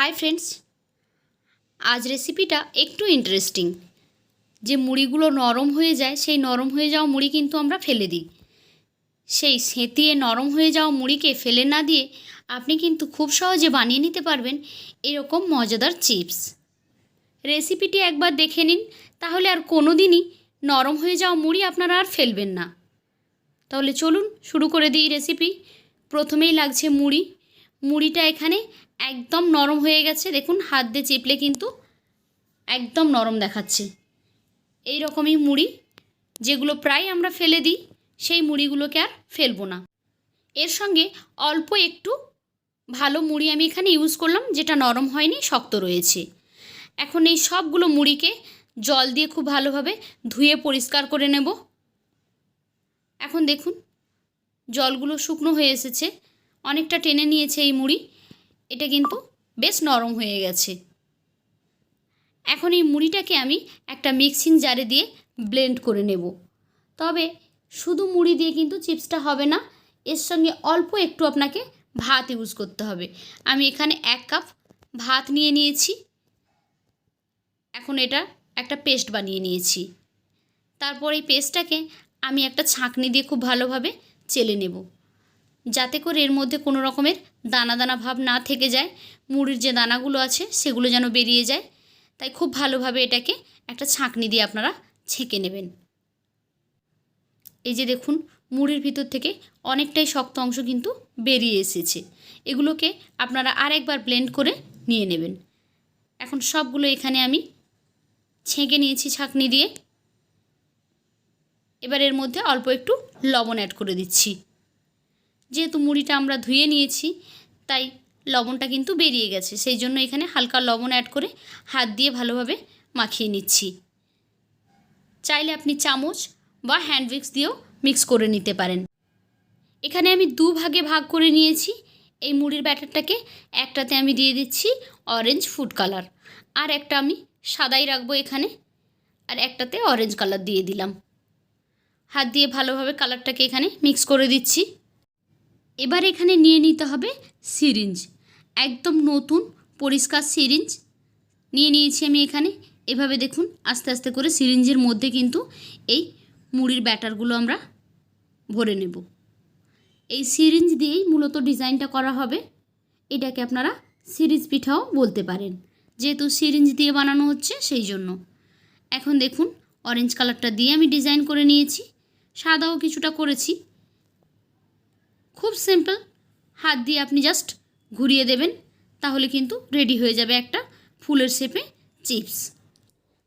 Hi friends আজ রেসিপিটা একটু ইন্টারেস্টিং যে মুড়িগুলো নরম হয়ে যায়, সেই নরম হয়ে যাওয়া মুড়ি কিন্তু আমরা ফেলে দিই। সেই সেঁতিয়ে নরম হয়ে যাওয়া মুড়িকে ফেলে না দিয়ে আপনি কিন্তু খুব সহজে বানিয়ে নিতে পারবেন এরকম মজাদার চিপস। রেসিপিটি একবার দেখে নিন, তাহলে আর কোনো দিনই নরম হয়ে যাওয়া মুড়ি আপনারা আর ফেলবেন না। তাহলে চলুন শুরু করে দিই রেসিপি প্রথমেই লাগছে মুড়ি। মুড়িটা এখানে একদম নরম হয়ে গেছে। দেখুন, হাত দিয়ে চেপলে কিন্তু একদম নরম দেখাচ্ছে। এই রকমই মুড়ি, যেগুলো প্রায় আমরা ফেলে দিই, সেই মুড়িগুলোকে আর ফেলব না। এর সঙ্গে অল্প একটু ভালো মুড়ি আমি এখানে ইউজ করলাম, যেটা নরম হয়নি, শক্ত রয়েছে। এখন এই সবগুলো মুড়িকে জল দিয়ে খুব ভালোভাবে ধুয়ে পরিষ্কার করে নেব। এখন দেখুন, জলগুলো শুকনো হয়ে এসেছে। অনেকটা টেনে নিয়েছে এই মুড়ি। এটা কিন্তু বেশ নরম হয়ে গেছে। এখন এই মুড়িটাকে আমি একটা মিক্সিং জারে দিয়ে ব্লেন্ড করে নেব। তবে শুধু মুড়ি দিয়ে কিন্তু চিপসটা হবে না, এর সঙ্গে অল্প একটু আপনাকে ভাত ইউজ করতে হবে। আমি এখানে এক কাপ ভাত নিয়ে নিয়েছি। এখন এটা একটা পেস্ট বানিয়ে নিয়েছি। তারপর এই পেস্টটাকে আমি একটা ছাঁকনি দিয়ে খুব ভালোভাবে চেলে নেব। যাতে করে এর মধ্যে কোনো রকমের দানা দানা ভাব না থেকে যায়, মুড়ির যে দানাগুলো আছে সেগুলো যেন বেরিয়ে যায়। তাই খুব ভালোভাবে এটাকে একটা ছাঁকনি দিয়ে আপনারা ছেঁকে নেবেন। এই যে দেখুন, মুড়ির ভিতর থেকে অনেকটাই শক্ত অংশ কিন্তু বেরিয়ে এসেছে। এগুলোকে আপনারা আর একবার ব্লেন্ড করে নিয়ে নেবেন। এখন সবগুলো এখানে আমি ছেঁকে নিয়েছি ছাঁকনি দিয়ে। এবার এর মধ্যে অল্প একটু লবণ অ্যাড করে দিচ্ছি। যেহেতু মুড়িটা আমরা ধুয়ে নিয়েছি, তাই লবণটা কিন্তু বেরিয়ে গেছে। সেই জন্য এখানে হালকা লবণ অ্যাড করে হাত দিয়ে ভালোভাবে মাখিয়ে নিচ্ছি। চাইলে আপনি চামচ বা হ্যান্ড উইক্স দিয়েও মিক্স করে নিতে পারেন। এখানে আমি দু ভাগে ভাগ করে নিয়েছি। এই মুড়ির ব্যাটারটাকে একটাতে আমি দিয়ে দিচ্ছি অরেঞ্জ ফুড কালার আর একটা আমি সাদাই রাখব এখানে, আর একটাতে অরেঞ্জ কালার দিয়ে দিলাম। হাত দিয়ে ভালোভাবে কালারটাকে এখানে মিক্স করে দিচ্ছি। এবার এখানে নিয়ে নিতে হবে সিরিঞ্জ একদম নতুন, পরিষ্কার সিরিঞ্জ নিয়ে নিয়েছি আমি এখানে। এভাবে দেখুন, আস্তে আস্তে করে সিরিঞ্জের মধ্যে কিন্তু এই মুড়ির ব্যাটারগুলো আমরা ভরে নেব। এই সিরিঞ্জ দিয়েই মূলত ডিজাইনটা করা হবে। এটাকে আপনারা সিরিজ পিঠাও বলতে পারেন। যেহেতু সিরিঞ্জ দিয়ে বানানো হচ্ছে, সেই জন্য। এখন দেখুন অরেঞ্জ কালারটা দিয়ে আমি ডিজাইন করে নিয়েছি। সাদাও কিছুটা করেছি। খুব সিম্পল হাত দিয়ে আপনি জাস্ট ঘুরিয়ে দেবেন, তাহলে কিন্তু রেডি হয়ে যাবে একটা ফুলের শেপে চিপস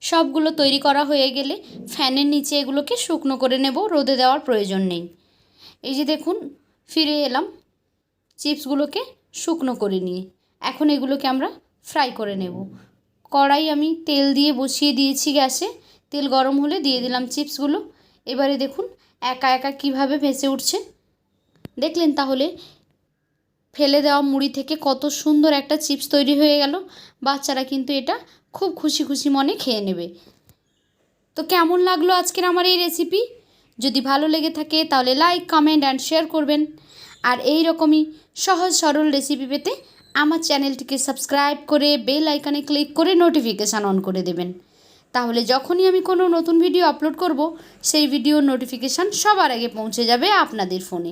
সবগুলো তৈরি করা হয়ে গেলে ফ্যানের নিচে এগুলোকে শুকনো করে নেব, রোদে দেওয়ার প্রয়োজন নেই। এই যে দেখুন, ফিরে এলাম চিপসগুলোকে শুকনো করে নিয়ে। এখন এগুলোকে আমরা ফ্রাই করে নেব। কড়াই আমি তেল দিয়ে বসিয়ে দিয়েছি গ্যাসে। তেল গরম হলে দিয়ে দিলাম চিপসগুলো এবারে দেখুন, একা একা কীভাবে ভেসে উঠছে। দেখলেন তাহলে? ফেলে দেওয়া মুড়ি থেকে কত সুন্দর একটা চিপস তৈরি হয়ে গেল। বাচ্চারা কিন্তু এটা খুব খুশি খুশি মনে খেয়ে নেবে। তো কেমন লাগল আজকের আমার এই রেসিপি যদি ভালো লেগে থাকে তাহলে লাইক কমেন্ট অ্যান্ড শেয়ার করবেন। আর এই রকমই সহজ সরল রেসিপি পেতে আমার চ্যানেলটিকে সাবস্ক্রাইব করে বেল আইকনে ক্লিক করে নোটিফিকেশান অন করে দেবেন। তাহলে যখনই আমি কোনো নতুন ভিডিও আপলোড করব, সেই ভিডিওর নোটিফিকেশান সবার আগে পৌঁছে যাবে আপনাদের ফোনে